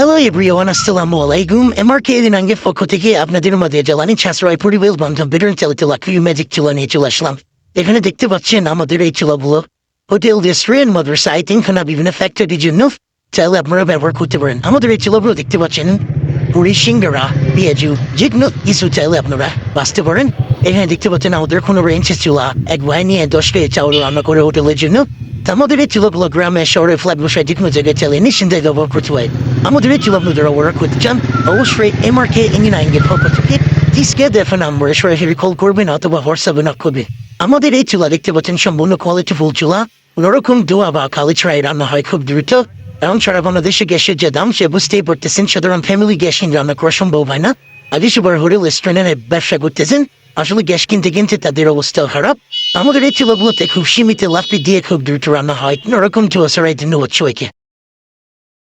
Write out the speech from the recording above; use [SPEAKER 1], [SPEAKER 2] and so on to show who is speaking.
[SPEAKER 1] Hello everyone আসসালামু আলাইকুম এমআরকে দিনাঙ্গের পক্ষ থেকে আপনাদের মধ্যে জ্বালানি সাশ্রয় পরিবেশ বান্ধব বিতরণ চালিত লাকড়ি ম্যাজিক চুলা নিয়ে চলে আসলাম এখানে দেখতে পাচ্ছেন আমাদের এই চুলাগুলো হোটেল রেস্টুরেন্ট মাদ্রাসা তিনখানা বিভিন্ন ফ্যাক্টরির জন্য চাইলে আপনারা ব্যবহার করতে পারেন আমাদের এই চুলাগুলো দেখতে পাচ্ছেন পুরি সিঙ্গারা পেঁয়াজু যে কোনো কিছু চাইলে আপনারা বাঁচতে পারেন এখানে দেখতে পাচ্ছেন আমাদের কোনো রেঞ্চের চুলা এক নিয়ে দশ কেজি চাউল রান্না করে হোটেলের জন্য বসায় যে কোনো জায়গায় চালিয়ে নিশ্চিন্তায় ব্যবহার করতে হয় আমাদের এই চুলাগুলো যারা অর্ডার করতে চান অবশ্যই এমআরকে ইঞ্জিন আইনকে পক্ষ থেকে ডিসকে দেখা নাম্বারে সরাসরি কল করবেন অথবা হোয়াটসঅ্যাপে নক করবেন আমাদের এই চুলা দেখতে পাচ্ছেন সম্পূর্ণ কোয়ালিটি ফুল চুলা কোনোরকম দোয়া বা কালি ছড়াই রান্না হয় খুব দ্রুত এখন সারা বাংলাদেশে গ্যাসের যে দাম সে বুঝতেই পারতেছেন সাধারণ ফ্যামিলি গ্যাস রান্না করা সম্ভব হয় না আগে সবার হোটেল রেস্টুরেন্টে ব্যবসা করতেছেন আসলে গ্যাস কিনতে কিনতে তাদের অবস্থা খারাপ। আমাদের এই চুলাগুলোতে খুব সীমিত লাফি দিয়ে খুব দ্রুত রান্না হয়। কোনোরকম চুলা ছড়াই দিন হচ্ছে